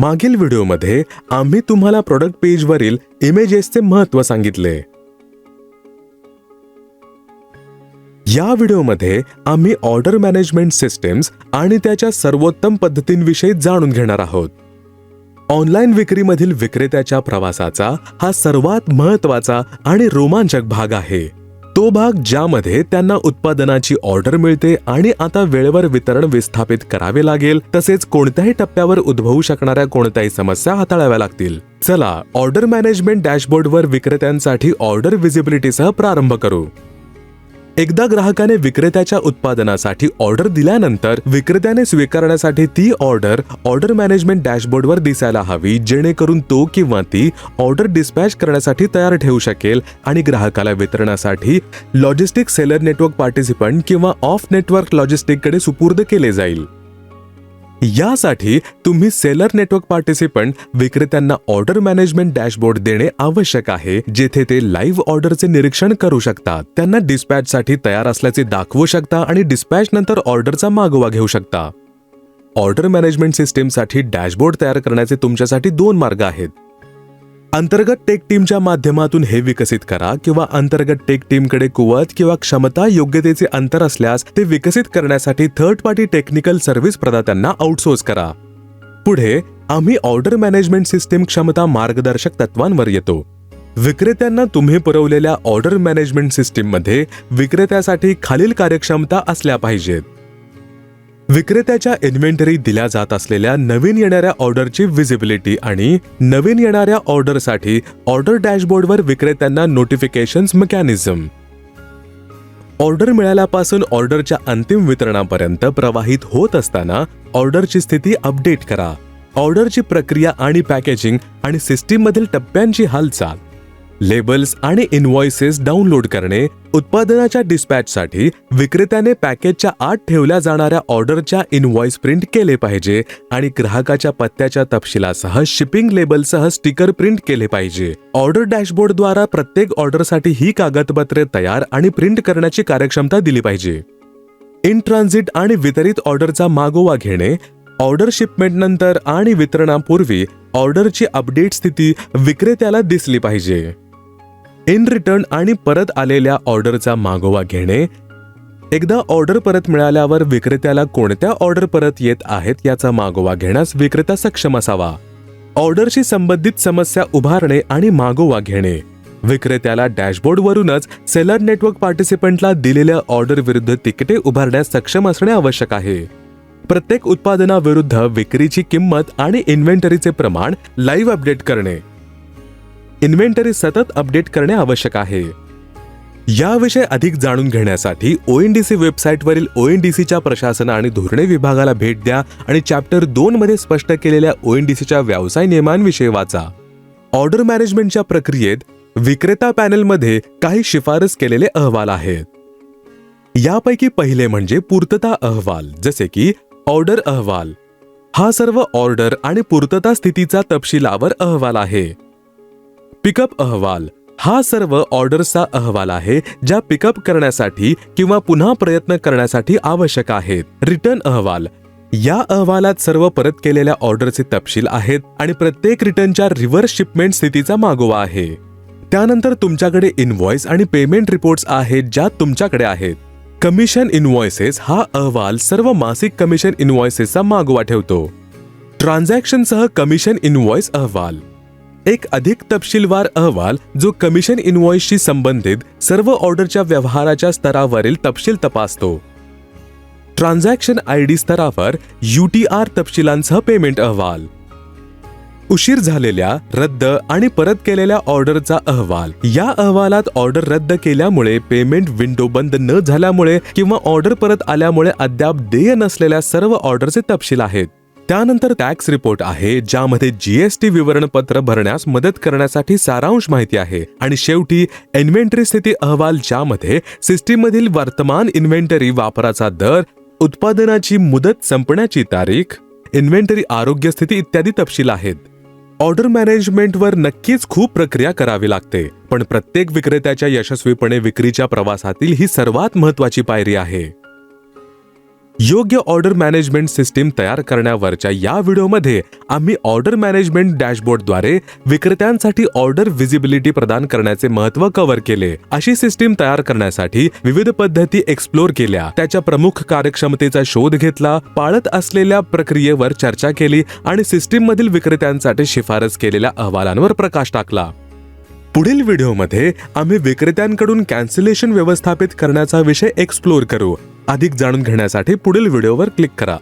मागील व्हिडिओमध्ये आम्ही तुम्हाला प्रोडक्ट पेजवरील इमेजेसचे महत्त्व सांगितले. या व्हिडिओमध्ये आम्ही ऑर्डर मॅनेजमेंट सिस्टीम्स आणि त्याच्या सर्वोत्तम पद्धतींविषयी जाणून घेणार आहोत. ऑनलाईन विक्रीमधील विक्रेत्याच्या प्रवासाचा हा सर्वात महत्त्वाचा आणि रोमांचक भाग आहे. तो भाग ज्यामध्ये त्यांना उत्पादनाची ऑर्डर मिळते आणि आता वेळेवर वितरण विस्थापित करावे लागेल तसेच कोणत्याही टप्प्यावर उद्भवू शकणाऱ्या कोणत्याही समस्या हाताळाव्या लागतील. चला ऑर्डर मॅनेजमेंट डॅशबोर्डवर विक्रेत्यांसाठी ऑर्डर विजिबिलिटीसह प्रारंभ करू. एकदा ग्राहकाने विक्रेत्याच्या उत्पादनासाठी ऑर्डर दिल्यानंतर विक्रेत्याने स्वीकारण्यासाठी ती ऑर्डर ऑर्डर मॅनेजमेंट डॅशबोर्डवर दिसायला हवी जेणेकरून तो किंवा ती ऑर्डर डिस्पॅच करण्यासाठी तयार ठेवू शकेल आणि ग्राहकाला वितरणासाठी लॉजिस्टिक सेलर नेटवर्क पार्टिसिपंट किंवा ऑफ नेटवर्क लॉजिस्टिककडे सुपूर्द केले जाईल. यासाठी तुम्ही सेलर नेटवर्क पार्टिसिपंट विक्रेत्यांना ऑर्डर मॅनेजमेंट डॅशबोर्ड देणे आवश्यक आहे जेथे ते लाईव्ह ऑर्डरचे निरीक्षण करू शकतात. त्यांना डिस्पॅचसाठी तयार असल्याचे दाखवू शकता आणि डिस्पॅच नंतर ऑर्डरचा मागोवा घेऊ शकता. ऑर्डर मॅनेजमेंट सिस्टीमसाठी डॅशबोर्ड तयार करण्याचे तुमच्यासाठी दोन मार्ग आहेत. अंतर्गत टेक टीमच्या माध्यमातून हे विकसित करा किंवा अंतर्गत टेक टीमकडे कुवत किंवा क्षमता योग्यतेचे अंतर असल्यास ते विकसित करण्यासाठी थर्ड पार्टी टेक्निकल सर्व्हिस प्रदात्यांना आउटसोर्स करा. पुढे आम्ही ऑर्डर मॅनेजमेंट सिस्टीम क्षमता मार्गदर्शक तत्वांवर येतो. विक्रेत्यांना तुम्ही पुरवलेल्या ऑर्डर मॅनेजमेंट सिस्टीममध्ये विक्रेत्यासाठी खालील कार्यक्षमता असल्या पाहिजेत. विक्रेत्याच्या इन्व्हेंटरी दिल्या जात असलेल्या नवीन येणाऱ्या ऑर्डरची विजिबिलिटी आणि नवीन येणाऱ्या ऑर्डरसाठी ऑर्डर डॅशबोर्डवर विक्रेत्यांना नोटिफिकेशन्स मेकॅनिझम ऑर्डर मिळाल्यापासून ऑर्डरच्या अंतिम वितरणापर्यंत प्रवाहित होत असताना ऑर्डरची स्थिती अपडेट करा. ऑर्डरची प्रक्रिया आणि पॅकेजिंग आणि सिस्टीममधील टप्प्यांची हालचाल. लेबल्स आणि इनव्हॉइसेस डाउनलोड करणे उत्पादनाच्या डिस्पॅचसाठी विक्रेत्याने पॅकेजच्या आत ठेवल्या जाणाऱ्या ऑर्डरच्या इनव्हॉइस प्रिंट केले पाहिजे आणि ग्राहकाच्या पत्त्याच्या तपशिलासह शिपिंग लेबलसह स्टिकर प्रिंट केले पाहिजे. ऑर्डर डॅशबोर्डद्वारा प्रत्येक ऑर्डरसाठी ही कागदपत्रे तयार आणि प्रिंट करण्याची कार्यक्षमता दिली पाहिजे. इन ट्रान्झिट आणि वितरित ऑर्डरचा मागोवा घेणे ऑर्डर शिपमेंटनंतर आणि वितरणापूर्वी ऑर्डरची अपडेट स्थिती विक्रेत्याला दिसली पाहिजे. इन रिटर्न आणि परत आलेल्या ऑर्डरचा मागोवा घेणे एकदा ऑर्डर परत मिळाल्यावर विक्रेत्याला कोणत्या ऑर्डर परत येत आहेत याचा मागोवा घेण्यास विक्रेता सक्षम असावा. ऑर्डरशी संबंधित समस्या उभारणे आणि मागोवा घेणे. विक्रेत्याला डॅशबोर्डवरूनच सेलर नेटवर्क पार्टिसिपंटला दिलेल्या ऑर्डर विरुद्ध तिकिटे उभारण्यास सक्षम असणे आवश्यक आहे. प्रत्येक उत्पादनाविरुद्ध विक्रीची किंमत आणि इन्व्हेंटरीचे प्रमाण लाईव्ह अपडेट करणे. इन्व्हेंटरी सतत अपडेट करणे आवश्यक आहे. याविषयी अधिक जाणून घेण्यासाठी ओ एन डी सी वेबसाईटवरील ओएनडीसीच्या प्रशासन आणि धोरणे विभागाला भेट द्या आणि चॅप्टर दोनमध्ये स्पष्ट केलेल्या ओएनडीसीच्या व्यवसाय नियमांविषयी वाचा. ऑर्डर मॅनेजमेंटच्या प्रक्रियेत विक्रेता पॅनेलमध्ये काही शिफारस केलेले अहवाल आहेत. यापैकी पहिले म्हणजे पूर्तता अहवाल जसे की ऑर्डर अहवाल. हा सर्व ऑर्डर आणि पूर्तता स्थितीचा तपशिलावर अहवाल आहे. पिकअप अहवाल हा सर्व ऑर्डर्सचा अहवाल आहे ज्या पिकअप करण्यासाठी किंवा पुन्हा प्रयत्न करण्यासाठी आवश्यक आहेत. रिटर्न अहवाल. या अहवालात सर्व परत केलेल्या ऑर्डरचे तपशील आहेत आणि प्रत्येक रिटर्नच्या रिव्हर्स शिपमेंट स्थितीचा मागोवा आहे. त्यानंतर तुमच्याकडे इनव्हॉइस आणि पेमेंट रिपोर्ट्स आहेत ज्या तुमच्याकडे आहेत. कमिशन इनव्हॉइसेस हा अहवाल सर्व मासिक कमिशन इनव्हॉइसेसचा मागोवा ठेवतो. ट्रान्झॅक्शनसह कमिशन इनव्हॉइस अहवाल. एक अधिक तपशीलवार अहवाल जो कमिशन इनव्हॉइसशी संबंधित सर्व ऑर्डरच्या व्यवहाराच्या स्तरावरील तपशील तपासतो. ट्रान्झॅक्शन आय डी स्तरावर यूटीआर तपशिलांसह पेमेंट अहवाल. उशीर झालेल्या रद्द आणि परत केलेल्या ऑर्डरचा अहवाल. या अहवालात ऑर्डर रद्द केल्यामुळे पेमेंट विंडो बंद न झाल्यामुळे किंवा ऑर्डर परत आल्यामुळे अद्याप देय नसलेल्या सर्व ऑर्डरचे तपशील आहेत. त्यानंतर टॅक्स रिपोर्ट आहे ज्यामध्ये जीएसटी विवरणपत्र भरण्यास मदत करण्यासाठी सारांश माहिती आहे. आणि शेवटी इन्व्हेंटरी स्थिती अहवाल ज्यामध्ये सिस्टीममधील वर्तमान इन्व्हेंटरी वापराचा दर उत्पादनाची मुदत संपण्याची तारीख इन्व्हेंटरी आरोग्य स्थिती इत्यादी तपशील आहेत. ऑर्डर मॅनेजमेंटवर नक्कीच खूप प्रक्रिया करावी लागते पण प्रत्येक विक्रेत्याच्या यशस्वीपणे विक्रीच्या प्रवासातील ही सर्वात महत्वाची पायरी आहे. योग्य ऑर्डर मॅनेजमेंट सिस्टीम तयार करण्यावरच्या या व्हिडिओमध्ये आम्ही ऑर्डर मॅनेजमेंट डॅशबोर्डद्वारे विक्रेत्यांसाठी ऑर्डर व्हिजिबिलिटी प्रदान करण्याचे महत्त्व कव्हर केले. अशी सिस्टीम तयार करण्यासाठी विविध पद्धती एक्सप्लोर केल्या. त्याच्या प्रमुख कार्यक्षमतेचा शोध घेतला पाळत असलेल्या प्रक्रियेवर चर्चा केली आणि सिस्टीममधील विक्रेत्यांसाठी शिफारस केलेल्या अहवालांवर प्रकाश टाकला. पुढील व्हिडिओमध्ये आम्ही विक्रेत्यांकडून कॅन्सलेशन व्यवस्थापित करण्याचा विषय एक्सप्लोर करू. अधिक जाणून घेण्यासाठी पुढील व्हिडिओवर क्लिक करा.